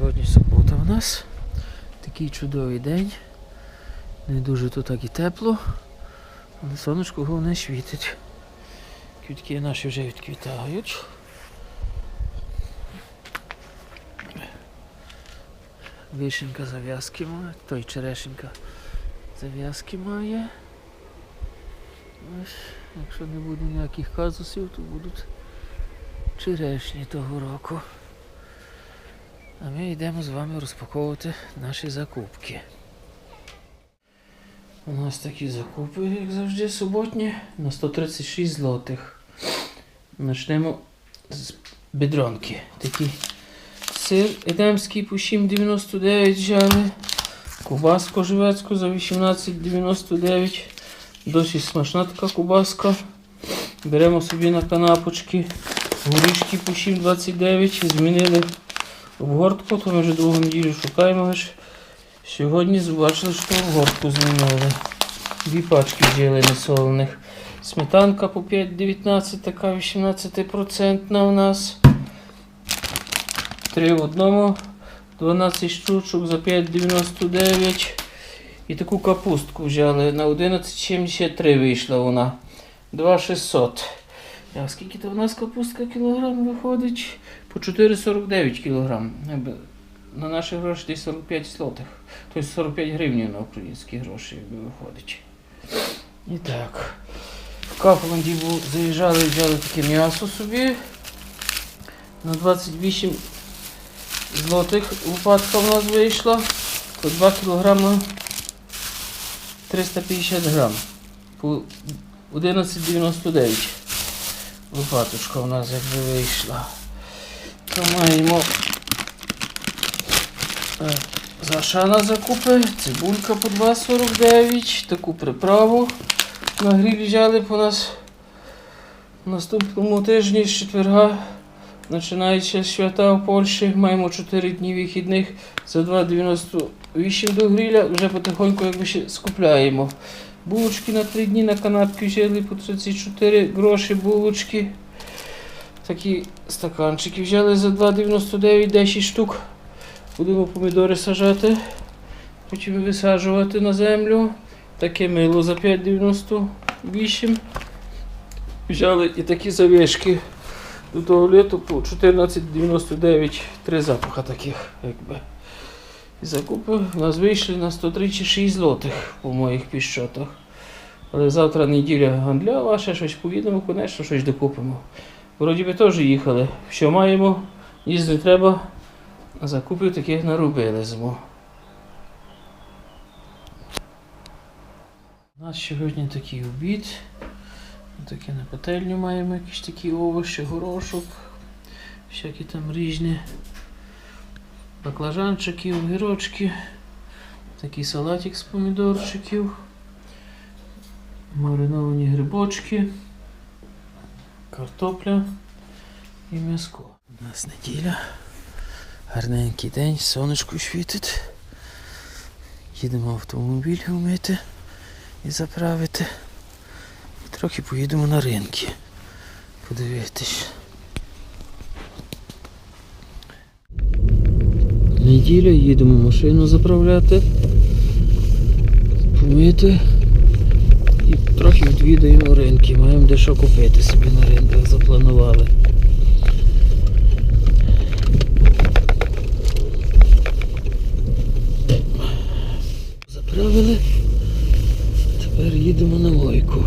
Сьогодні субота у нас. Такий чудовий день. Не дуже тут так і тепло. Але сонечко головне світить. Квітки наші вже відквітають. Вишенька зав'язки має, той черешенька зав'язки має. Якщо не буде ніяких казусів, то будуть черешні того року. А ми йдемо з вами розпаковувати наші закупки. У нас такі закупи, як завжди, суботні, на 136 злотих. Почнемо з бедронки. Такий сир едемський по 7,99 взяли. Кубаску живецьку за 18,99. Досить смачна така кубаска. Беремо собі на канапочки. Горішки по 7,29. Змінили обгортку, то ми вже другу неділю шукаємо. аж Сьогодні побачили, що обгортку змінили. Дві пачки взяли несолених. Сметанка по 5,19, така 18% у нас. Три в одному. 12 штучок за 5,99. І таку капустку взяли. На 11,73 вийшла вона. 2,600. А скільки то в нас капустка кілограм виходить? По 4,49 кілограм. На наші гроші десь 45 злотих. Тобто 45 гривень на українські гроші виходить. І так. В Кафланді бу- заїжджали, взяли таке м'ясо собі. На 28 злотих лопатка в нас вийшла. По 2 кілограма 350 грам. По 11,99 лопаточка у нас якби вийшла. То маємо. Зашана закупи, цибулька по 2,49, таку приправу на гриль взяли по нас. В наступному тижні з четверга, починаючи з свята в Польщі, маємо 4 дні вихідних. За 2,98 до гриля, вже потихоньку якби ще скупляємо. Булочки на 3 дні на канапки взяли по 34 гроші булочки. Такі стаканчики взяли за 2,99 10 штук. Будемо помідори сажати, потім висаджувати на землю. Таке мило за 5,98. Взяли і такі завішки до туалету по 14,99. Три запаха таких, якби. І закупи у нас вийшли на 136 злотих по моїх підсчетах. Але завтра неділя гандлява, ще щось поїдемо, конечно, щось докупимо. Вроді би теж їхали. Що маємо, не треба. А закупів таких наробили зиму. У нас сьогодні такий обід. Таке на пательню маємо якісь такі овочі, горошок, всякі там різні баклажанчики, огірочки, такий салатик з помідорчиків, мариновані грибочки, картопля і м'яско. У нас неділя. Гарненький день, сонечко світить. Їдемо автомобіль вмити і заправити. І трохи поїдемо на ринки. Подивитись. Неділя, їдемо машину заправляти, помити і трохи відвідаємо ринки. Маємо дещо купити собі на ринках, запланували. Заправили. Тепер їдемо на мойку.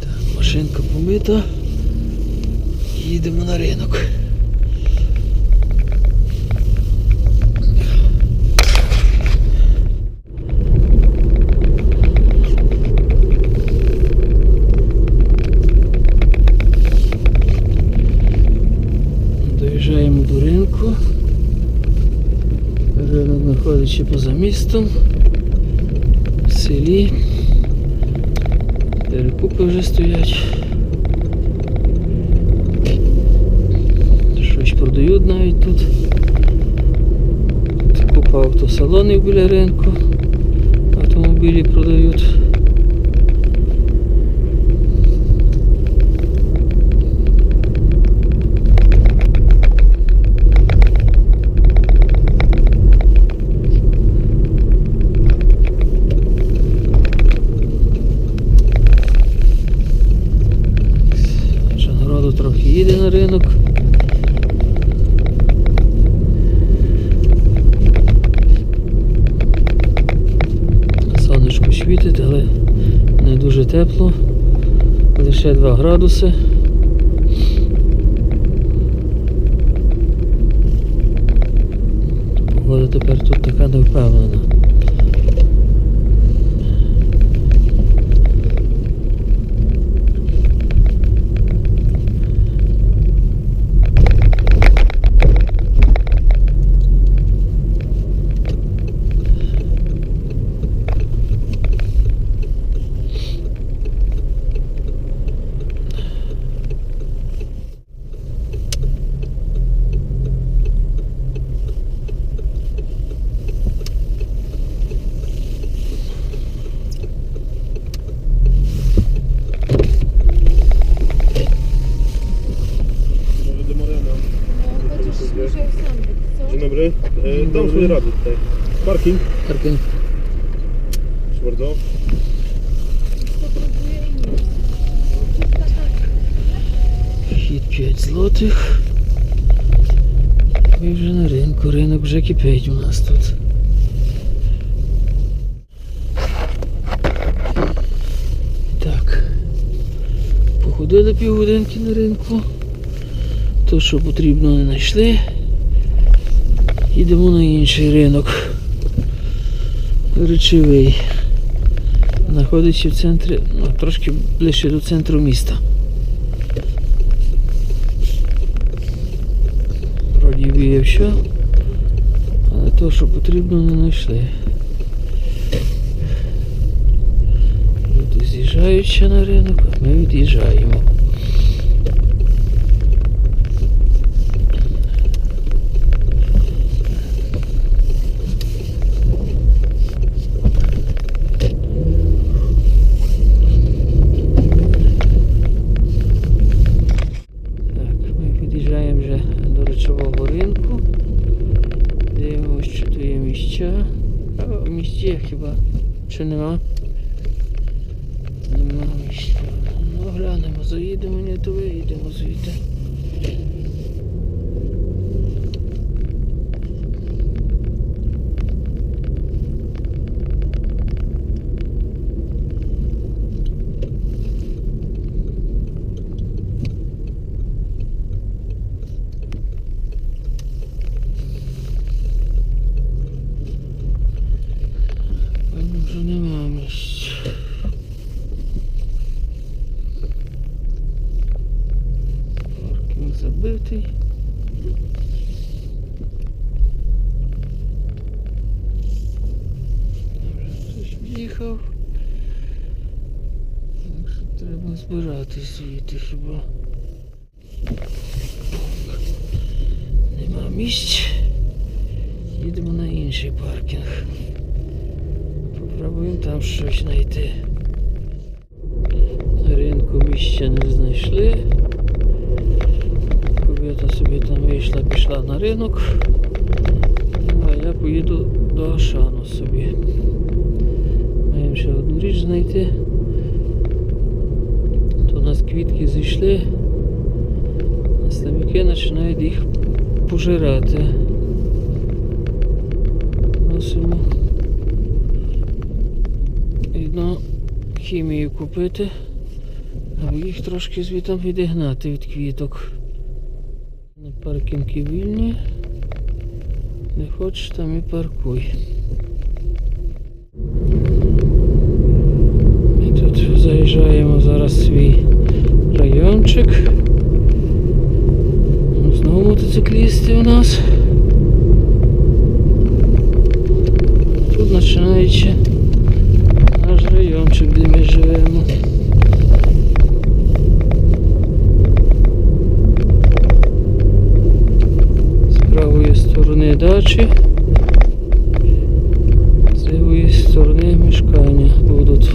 Так, машинка помита. Їдемо на ринок. Доїжджаємо до знаходиться поза містом. в селі. Перекупи вже стоять. Щось продають навіть тут. Купа автосалонів біля 22 градуси. Погода тепер тут така невпевнена. E, sobie radę tutaj. Parking. Паркінг. Proszę bardzo. Nie. Вхід 5 злотих. Ми вже на ринку. Ринок вже кипить у нас тут. Так. Походили півгодинки на ринку. То, що потрібно, не знайшли. Їдемо на інший ринок. Речовий. Знаходиться в центрі, ну, трошки ближче до центру міста. Вроді би є все, але то, що потрібно, не знайшли. Люди з'їжджають ще на ринок, а ми від'їжджаємо. Так, ми під'їжджаємо вже до речового ринку. Дивимося, що тут є mieście chyba. Czy місті хіба чи нема? Нема No Ну глянемо, заїдемо, ні, то виїдемо звідти. Певно, вже нема місць. Паркінг забитий. Хтось в'їхав. Так що треба збиратись звідти хіба. Нема місць. Їдемо на інший паркінг. Попробуємо там щось знайти. На ринку місця не знайшли. Кобета собі там вийшла, пішла на ринок. Ну, а я поїду до Ашану собі. Маємо ще одну річ знайти. То у нас квітки зійшли. А слимаки починають їх пожирати. Мусимо Відно хімію купити, аби їх трошки звітом відігнати від квіток. На паркінги вільні. Не хочеш там і паркуй. І тут заїжджаємо зараз свій райончик. Знову мотоциклісти у нас. Тут починаючи передачі з лівої сторони мешкання будуть.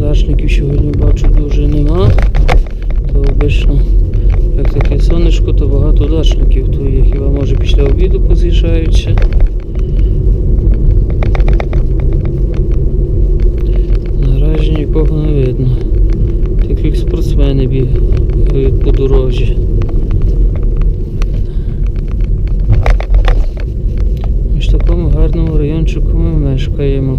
Дашників сьогодні бачу дуже нема, то обично як таке сонечко, то багато дачників, то є хіба може після обіду поз'їжджаються. Наразі нікого не видно. Тільки спортсмени бігають по дорожі. Вдома.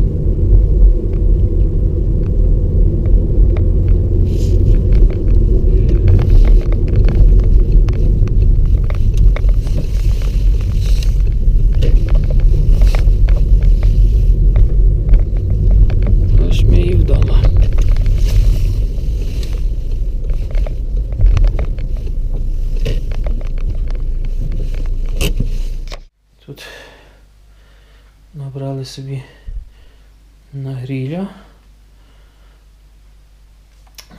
Тут набрали собі на гріля.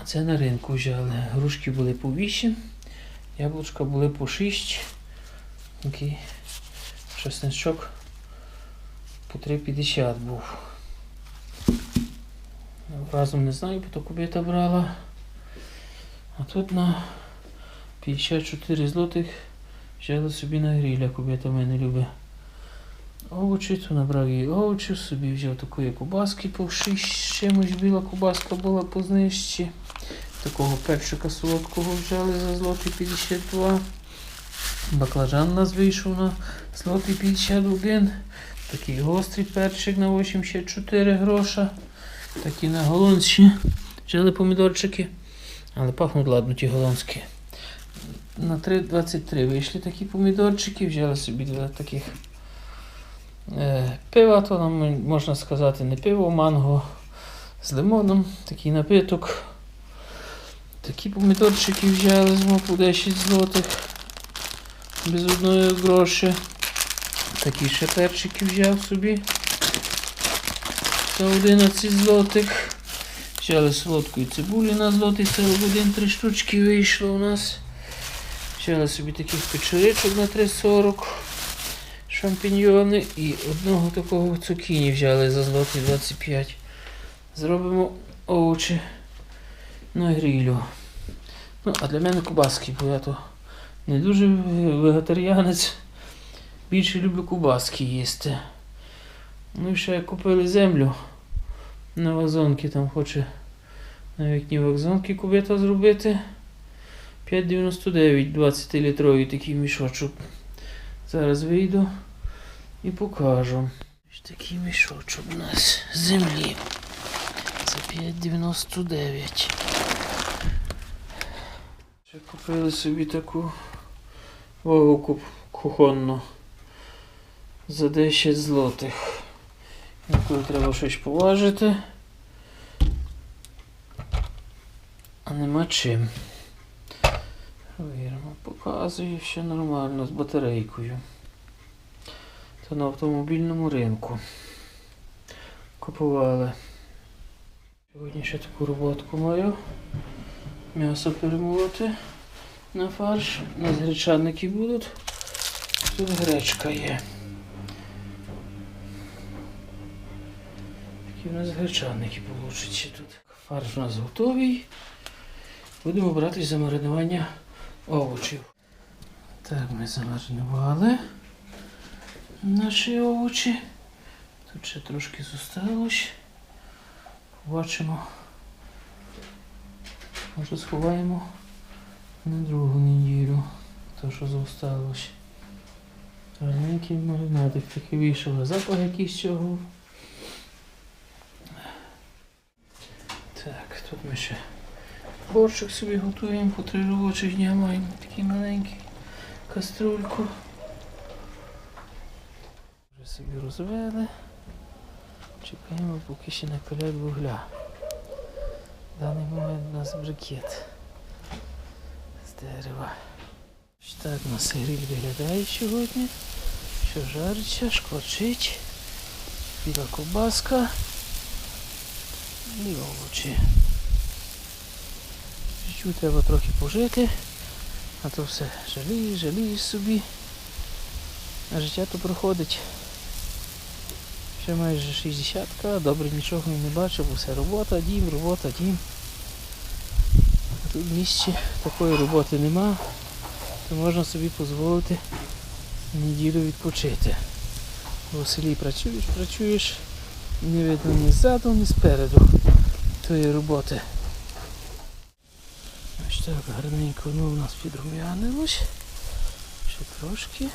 Це на ринку взяли. Грушки були по 8, яблучка були по 6. Такий чесничок по 3,50 був. Разом не знаю, бо то кубета брала. А тут на 54 злотих взяли собі на гріля. Кубета в мене любить овочі, то набрав їй овочів, собі взяв такої кубаски по 6 з чимось біла кубаска була по знижці. Такого перчика солодкого взяли за злотий 52. Баклажан у нас вийшов на злотий 51. Такий гострий перчик на 84 гроша. Такі на голландські взяли помідорчики. Але пахнуть ладно ті голландські. На 3,23 вийшли такі помідорчики, взяли собі для таких пива, то нам можна сказати не пиво, манго з лимоном, такий напиток. Такі помідорчики взяли з по 10 злотих без одної гроші. Такі ще взяв собі за 11 злотих. Взяли солодкої цибулі на злотий 41, три штучки вийшло у нас. Взяли собі таких печеричок на 3,40 шампіньйони і одного такого цукіні взяли за злотий 25. Зробимо овочі на грилю. Ну, а для мене кубаски, бо я то не дуже вегетаріанець. Більше люблю кубаски їсти. Ну ще купили землю на вазонки, там хоче на вікні вазонки кубета зробити. 5,99 20-літровий такий мішочок. Зараз вийду і покажу. Ось такий мішочок у нас землі. Це 5,99. Ще купили собі таку вагу кухонну за 10 злотих. Інколи треба щось поважити. А нема чим. Віримо, показує, все нормально з батарейкою. Це на автомобільному ринку. Купували. Сьогодні ще таку роботку маю. М'ясо перемолоти на фарш. У нас гречаники будуть. Тут гречка є. Такі у нас гречаники получаться тут. Фарш у нас готовий. Будемо братись за маринування овочів. Так, ми замаринували наші овочі. Тут ще трошки зосталось. Побачимо. Може сховаємо на другу неділю. То, що зосталось. Гарненький маринадик такий вийшов. Запах якийсь цього. Так, тут ми ще борщик собі готуємо по три робочих дня маємо такий маленький каструльку. Собі розвели. Чекаємо, поки ще накалять вугля. В даний момент у нас брикет з дерева. Так у нас гриль виглядає сьогодні. Що жариться, шкварчить. Біла ковбаска і овочі. Життю треба трохи пожити, а то все жалієш, жалієш собі. А життя то проходить. Ще майже 60 добре нічого не бачив, все робота, дім, робота, дім. Тут в місті такої роботи нема, то можна собі дозволити неділю відпочити. В селі працюєш, працюєш, не видно ні ззаду, ні спереду тої роботи. Ось так гарненько воно у нас підрум'янилось. Ще трошки.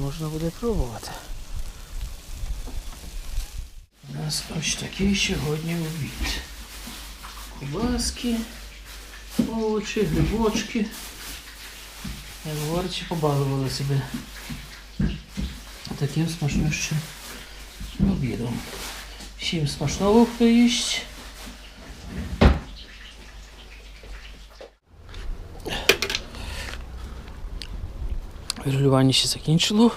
Можна буде пробувати. У нас ось такий сьогодні обід. Кубаски, овочі, грибочки. Як говорячи, побалували себе таким смачнющим обідом. Всім смачного хто їсть. Ще закінчило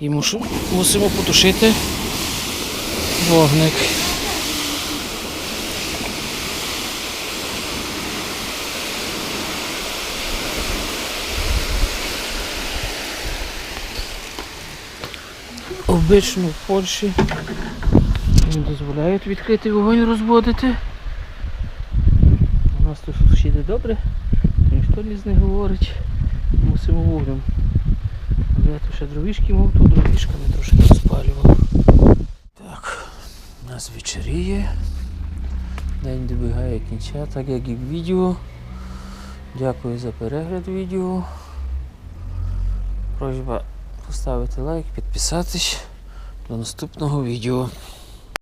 і мушу, мусимо потушити вогник. Обично в Польщі не дозволяють відкритий вогонь розводити. У нас тут сусіди добре, ніхто ні з не говорить. Мусимо. Але я тут ще дровішки мав, то дровішками трошки розпалював. Нас вечеріє. День добігає кінця, так як і відео. Дякую за перегляд відео. Просьба поставити лайк, підписатись. До наступного відео.